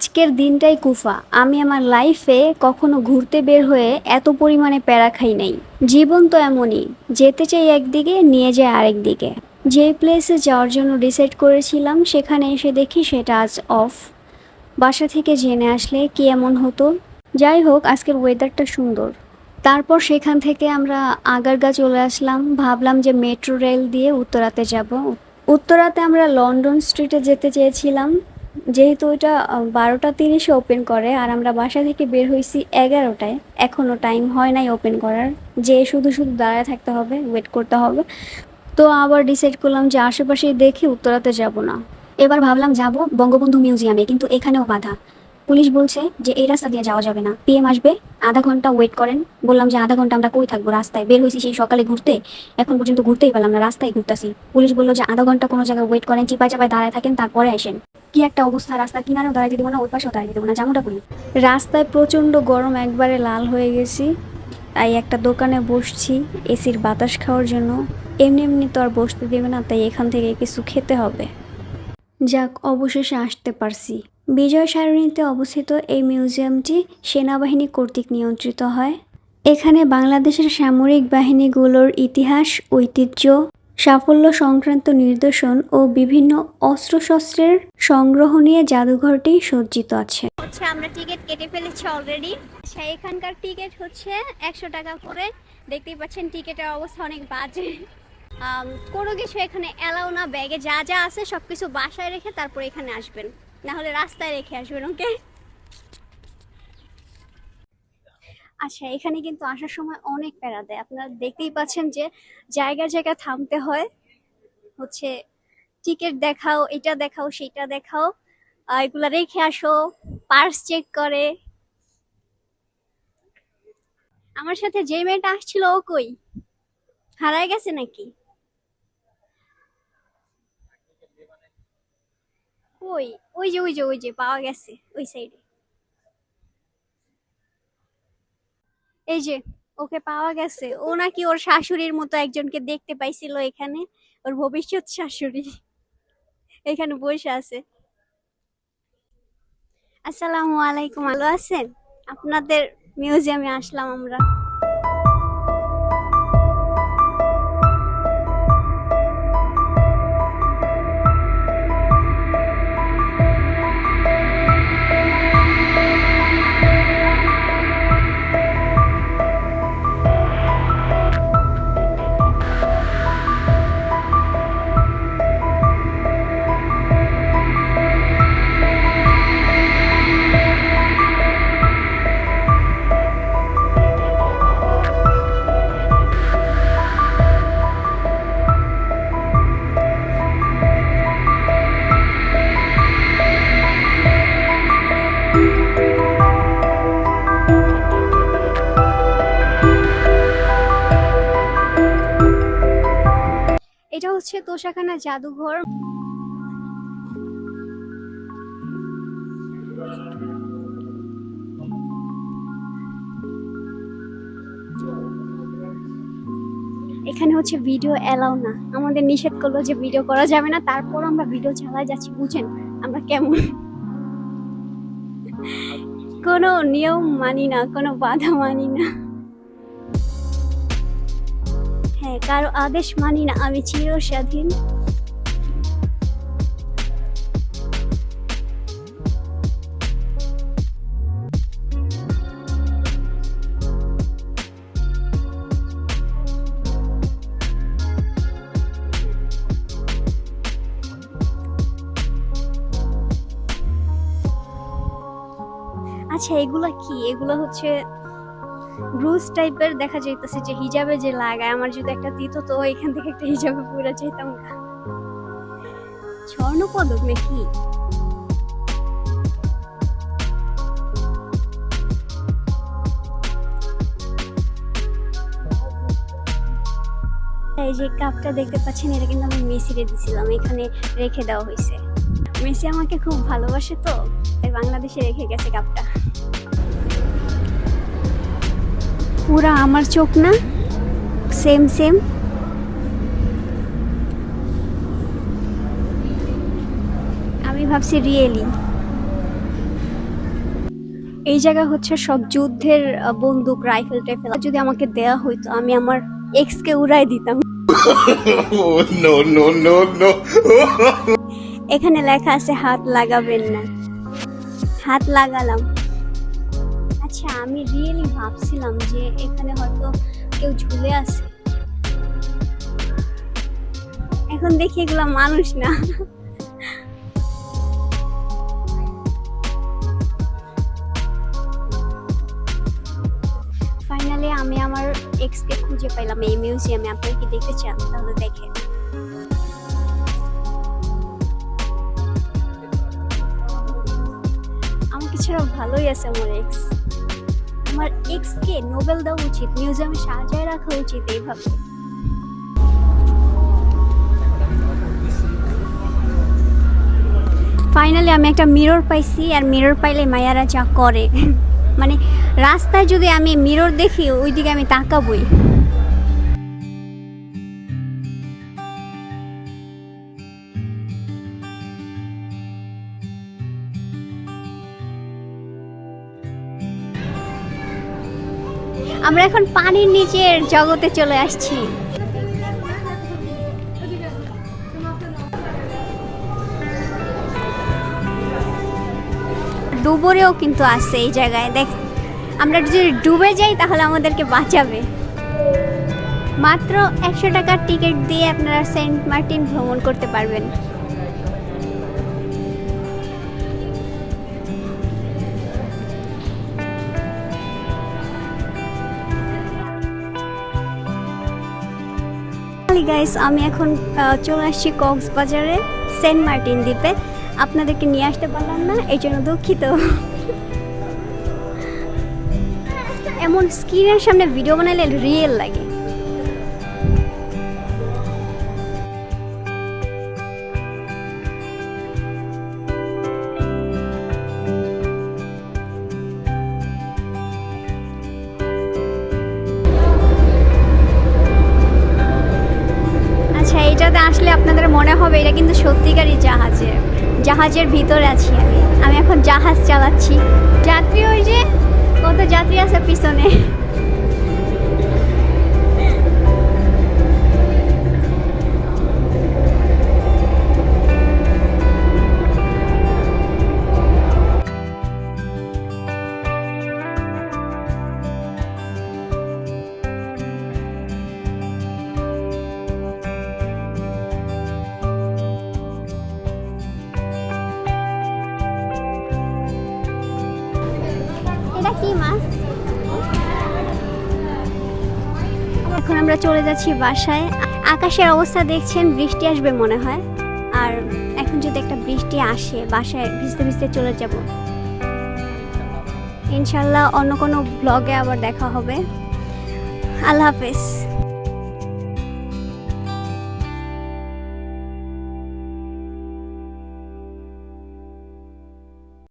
আজকের দিনটাই কুফা। আমি আমার লাইফে কখনো ঘুরতে বের হয়ে এত পরিমাণে প্যারা খাই নাই। জীবন তো এমনই, যেতে চাই একদিকে, নিয়ে যায় আরেক দিকে। যেই প্লেসে যাওয়ার জন্য ডিসাইড করেছিলাম, সেখানে এসে দেখি সেটা আজ অফ বাসা থেকে জেনে আসলে কি এমন হতো। যাই হোক, আজকের ওয়েদারটা সুন্দর। তারপর সেখান থেকে আমরা আগারগা চলে আসলাম। ভাবলাম যে মেট্রো রেল দিয়ে উত্তরাতে যাব। উত্তরাতে আমরা লন্ডন স্ট্রিটে যেতে চেয়েছিলাম। যেহেতু ওইটা বারোটা তিরিশে ওপেন করে আর আমরা বাসা থেকে বের হয়েছি এগারোটায়, এখনও টাইম হয় নাই ওপেন করার। যে শুধু শুধু দাঁড়ায় থাকতে হবে ওয়েট করতে হবে। তো আবার ডিসাইড করলাম যে আশেপাশে দেখি উত্তরাতে যাব না। এবার ভাবলাম যাব বঙ্গবন্ধু মিউজিয়ামে কিন্তু এখানেও বাধা। পুলিশ বলছে যে এই রাস্তা দিয়ে যাওয়া যাবে না। পিএম আসবে, আধা ঘণ্টা ওয়েট করেন। বললাম যে আধা ঘণ্টা আমরা কই থাকব রাস্তায়? বের হয়েছি সেই সকালে ঘুরতে। এখন পর্যন্ত ঘুরতেই পেলাম না, রাস্তায় ঘুরতেছি। পুলিশ বলল যে আধা ঘণ্টা কোনো জায়গায় ওয়েট করেন, চিপায় চাপায় দাঁড়ায় থাকেন, তারপরে আসেন। কি একটা অবস্থা, রাস্তা কিনারেও দাঁড়াই দেবো না ওই পাশেও দাঁড়িয়ে দেবো না, যেমনটা করি। রাস্তায় প্রচণ্ড গরম, একবারে লাল হয়ে গেছি। তাই একটা দোকানে বসছি, এসির বাতাস খাওয়ার জন্য। এমনি এমনি তো আর বসতে দেবে না, তাই এখান থেকে কিছু খেতে হবে। যাক, অবশেষে আসতে পারছি। বিজয় সারণীতে অবস্থিত এই মিউজিয়ামটি সেনাবাহিনী কর্তৃক নিয়ন্ত্রিত হয়। এখানে বাংলাদেশের সামরিক বাহিনীগুলোর ইতিহাস, ঐতিহ্য, সাফল্য সংক্রান্ত নিদর্শন ও বিভিন্ন অস্ত্রশস্ত্রের সংগ্রহ নিয়ে জাদুঘরটি সজ্জিত আছে। হচ্ছে আমরা টিকিট কেটে ফেলেছি অলরেডি আচ্ছা এখানকার টিকিট হচ্ছে একশো টাকা করে। দেখতেই পাচ্ছেন টিকিটের অবস্থা অনেক বাজে। কোনো কিছু এখানে অ্যালাউ না। ব্যাগে যা যা আছে সব কিছু বাসায় রেখে তারপর এখানে আসবেন। না হলে রাস্তায় রেখে আসবেন, ওকে? আচ্ছা এখানে কিন্তু আসার সময় অনেক প্যারা দেয়। আপনারা দেখতেই পাচ্ছেন যে জায়গা জায়গায় থামতে হয়। হচ্ছে টিকিট দেখাও, এটা দেখাও, সেটা দেখাও। এগুলা রেখে আসো, পার্স চেক করে। আমার সাথে যে মেয়েটা আসছিল, ও কই? হারায় গেছে নাকি? কই ওই যে ওই যে ওই যে, পাওয়া গেছে, ওই সাইডে এই যে, ওকে পাওয়া গেছে। ও নাকি ওর শাশুড়ির মতো একজনকে দেখতে পাইছিল এখানে, ওর ভবিষ্যৎ শাশুড়ি। এখানে বসে আছে। আসসালামু আলাইকুম, ভালো আছেন? আপনাদের মিউজিয়ামে আসলাম আমরা। এটা হচ্ছে তোষাখানা জাদুঘর। এখানে হচ্ছে ভিডিও এলাও না। আমাদের নিষেধ করল যে ভিডিও করা যাবে না, তারপর আমরা ভিডিও চালাই যাচ্ছি, বুঝেন? আমরা কেমন? কোনো নিয়ম মানি না, কোনো বাধা মানি না। হ্যাঁ কারও আদেশ মানি না আমি চির স্বাধীন আচ্ছা এগুলা কি? এগুলো হচ্ছে ব্রুজ টাইপের দেখা যাইতেছে যে হিজাবে যে লাগায়, আমার যদি একটা দিত তো এখান থেকে একটা হিজাবে পুরা যেতাম না। স্বর্ণ পদক নাকি? এই যে কাপটা দেখতে পাচ্ছেন, এটা কিন্তু আমি মেসিরে দিছিলাম, এখানে রেখে দেওয়া হয়েছে। মেসি আমাকে খুব ভালোবাসে তো, তাই বাংলাদেশে রেখে গেছে কাপটা। পুরা আমার চোখ না? সেম সেম আমি ভাবছি রিয়েলি এই জায়গা হচ্ছে সব যুদ্ধের বন্দুক রাইফেল টাইফেল যদি আমাকে দেয়া হইতো আমি আমার এক্স কে উড়াই দিতাম. এখানে লেখা আছে হাত লাগাবেন না। হাত লাগালাম। আচ্ছা আমি রিয়েলি ভাবছিলাম যে এখানে হয়তো কেউ ঝুলে আছে। এখন দেখি এগুলো মানুষ না। ফাইনালি আমি আমার এক্স কে খুঁজে পাইলাম এই মিউজিয়ামে আপনারা কি দেখতে চান? তাহলে দেখেন। আমাকে ভালোই আছে আমার এক্স আমার এক্স কে নোবেল দেওয়া উচিত, মিউজিয়ামে সাজায় রাখা উচিত এইভাবে। ফাইনালি আমি একটা মিরর পাইছি, আর মিরর পাইলে মায়ারা যা করে। মানে রাস্তায় যদি আমি মিরর দেখি, ওইদিকে আমি তাকাবই। আমরা এখন পানির নিচের জগতে চলে আসছি। ডুবরেও কিন্তু আছে এই জায়গায়। দেখ, আমরা যদি ডুবে যাই তাহলে আমাদেরকে বাঁচাবে। মাত্র একশো টাকার টিকিট দিয়ে আপনারা সেন্ট মার্টিন ভ্রমণ করতে পারবেন। গাইস আমি এখন চলে আসছি কক্সবাজারে সেন্ট মার্টিন দ্বীপে। আপনাদেরকে নিয়ে আসতে পারলাম না, এই জন্য দুঃখিত। এমন স্ক্রিনের সামনে ভিডিও বানাইলে রিয়েল লাগে। আচ্ছা আসলে আপনাদের মনে হবে এটা কিন্তু সত্যিকারই জাহাজের জাহাজের ভিতরে আছি আমি। আমি এখন জাহাজ চালাচ্ছি। যাত্রী ওই যে, কত যাত্রী আছে পিছনে। এটা কি মাছ? এখন আমরা চলে যাচ্ছি বাসায়। আকাশের অবস্থা দেখছেন, বৃষ্টি আসবে মনে হয়। আর এখন যদি একটা বৃষ্টি আসে, বাসায় ভিজতে ভিজতে চলে যাব। ইনশাল্লাহ অন্য কোনো ব্লগে আবার দেখা হবে। আল্লাহ হাফেজ।